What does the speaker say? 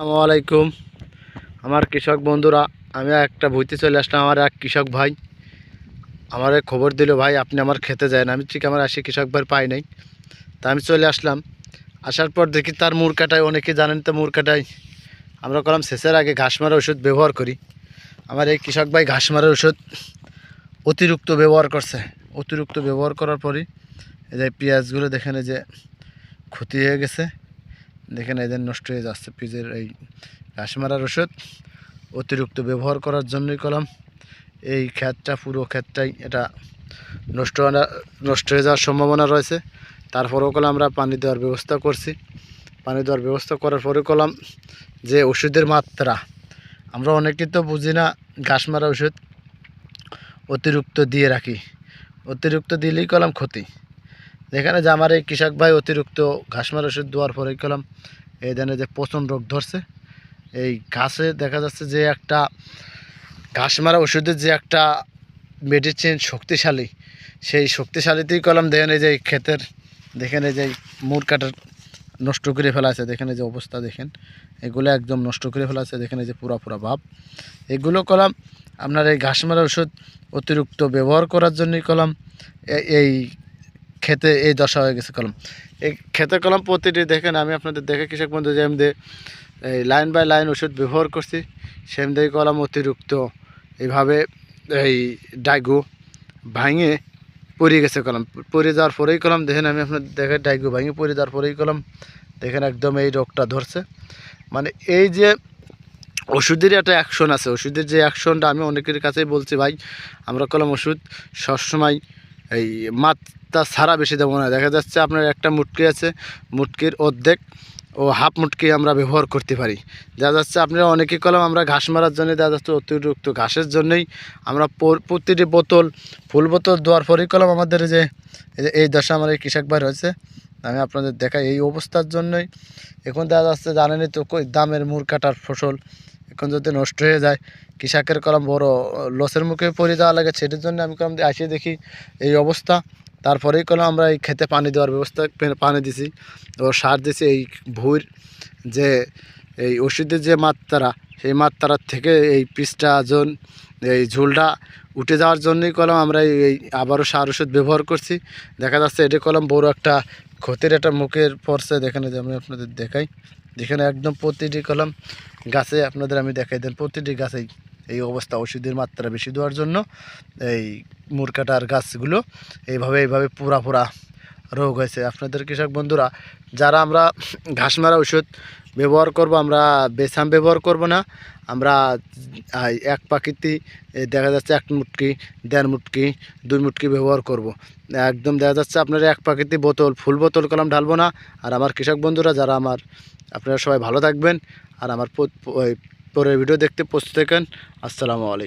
আসসালামু আলাইকুম। আমার কৃষক বন্ধুরা, আমি একটা ভুইতে চলে আসলাম আমার এক কৃষক ভাই। আমার খবর দিল, ভাই, আপনি আমার খেতে যায় না আমি ঠিক আমার আসি কৃষক ভাই পাই নাই। তা আমি চলে আসলাম। আসার পর দেখি তার মুর কাটায়, অনেকে জানেন তো মুর কাটায়। আমরা করলাম শেষের আগে ঘাস মারা ওষুধ ব্যবহার করি। আমার এই কৃষক ভাই ঘাস মারার ওষুধ অতিরিক্ত ব্যবহার করছে। অতিরিক্ত ব্যবহার করার পরই এই যে পেঁয়াজগুলো দেখেন যে ক্ষতি হয়ে গেছে। দেখেন এদের নষ্ট হয়ে যাচ্ছে। পিজের এই ঘাস মারার ওষুধ, অতিরিক্ত ব্যবহার করার জন্যই কলম। এই ক্ষেতটা, পুরো ক্ষেতটাই এটা নষ্ট নষ্ট হয়ে যাওয়ার সম্ভাবনা রয়েছে। তারপরেও কলাম আমরা পানি দেওয়ার ব্যবস্থা করছি। পানি দেওয়ার ব্যবস্থা করার পরে কলাম যে ওষুধের মাত্রা, আমরা অনেকে তো বুঝি না ঘাস মারা ওষুধ অতিরিক্ত দিয়ে রাখি। অতিরিক্ত দিলেই কলাম ক্ষতি। যেখানে যে আমার এই কৃষক ভাই অতিরিক্ত ঘাস মারা ওষুধ দেওয়ার পরে কলাম এই ধানে যে পচন রোগ ধরছে, এই ঘাসে দেখা যাচ্ছে যে একটা ঘাস মারা ওষুধের যে একটা মেডিসিন শক্তিশালী, সেই শক্তিশালীতেই কলাম দেখেন এই যে ক্ষেতের, দেখেন এই যে মুড় কাটার নষ্ট করে ফেলা আছে দেখেন এই যে অবস্থা দেখেন, এগুলো একদম নষ্ট করে ফেলা আছে দেখেন এই যে পুরা পুরা ভাব। এগুলো কলাম আপনার এই ঘাস মারা ওষুধ অতিরিক্ত ব্যবহার করার জন্যই কলাম এই খেতে এই দশা হয়ে গেছে কলম। এই খেতে কলম প্রতিটি দেখেন, আমি আপনাদের দেখে কৃষক বন্ধু যে আমি এই লাইন বাই লাইন ওষুধ ব্যবহার করছি, সেম দিয়ে কলম অতিরিক্ত এইভাবে এই ডাইগু ভাঙে পড়ে গেছে কলম। পড়ে যাওয়ার পরেই কলম দেখেন, আমি আপনাদের দেখে ডাইগু ভাঙে পড়ে যাওয়ার পরেই কলম দেখেন একদম এই রোগটা ধরছে। মানে এই যে ওষুধের একটা অ্যাকশন আছে, ওষুধের যে অ্যাকশনটা আমি অনেকের কাছেই বলছি, ভাই, আমরা কলম ওষুধ সবসময় এই মাত্রা ছাড়া বেশি দেবো না। দেখা যাচ্ছে আপনার একটা মুটকি আছে, মুটকির অর্ধেক ও হাফ মুটকি আমরা ব্যবহার করতে পারি। দেখা যাচ্ছে আপনারা অনেকেই কলম, আমরা ঘাস মারার জন্য দেখা যাচ্ছে অতিরিক্ত ঘাসের জন্যই আমরা প্রতিটি বোতল, ফুল বোতল দেওয়ার পরেই কলম আমাদের যে, এই দশা আমার এই কৃষক ভাই রয়েছে, আমি আপনাদের দেখাই। এই অবস্থার জন্যই এখন দেখা যাচ্ছে জানেনই তো দামের মুর কাটার ফসল। এখন যদি নষ্ট হয়ে যায়, কৃষকের কলম বড়, লসের মুখে পড়ে যাওয়া লাগে, সেটার জন্য আমি কলম আসে দেখি এই অবস্থা। তারপরেই কলম আমরা এই খেতে পানি দেওয়ার ব্যবস্থা পানি দিছি ও সার দিছি এই ভুঁইর যে, এই ওষুধের যে মাত্রা, সেই মাত্রার থেকে এই পিসটা জন এই ঝোলটা উঠে যাওয়ার জন্যই কলম আমরা এই এই আবারও সার ওষুধ ব্যবহার করছি। দেখা যাচ্ছে এটি কলম বড় একটা ক্ষতির একটা মুখের পড়ছে। দেখানে যে আমি আপনাদের দেখাই। যেখানে একদম প্রতিটি কলম গাছে আপনাদের আমি দেখাই দেন, প্রতিটি গাছেই এই অবস্থা ওষুধের মাত্রা বেশি দেওয়ার জন্য এই মুরকাটার গাছগুলো এইভাবে এইভাবে পুরা পুরা রোগ হয়েছে। আপনাদের কৃষক বন্ধুরা, যারা আমরা ঘাস মারা ওষুধ ব্যবহার করব, আমরা বেসাম ব্যবহার করব না। আমরা এক পাখিতে দেখা যাচ্ছে এক মুটকি, দেড় মুটকি, দুই মুটকি ব্যবহার করব। একদম দেখা যাচ্ছে আপনারা এক পাখিতে বোতল, ফুল বোতল, কলম ঢালবো না। আর আমার কৃষক বন্ধুরা, যারা আমার, আপনারা সবাই ভালো থাকবেন। আর আমার পরের ভিডিও দেখতে প্রস্তুত থাকেন। আসসালামু আলাইকুম।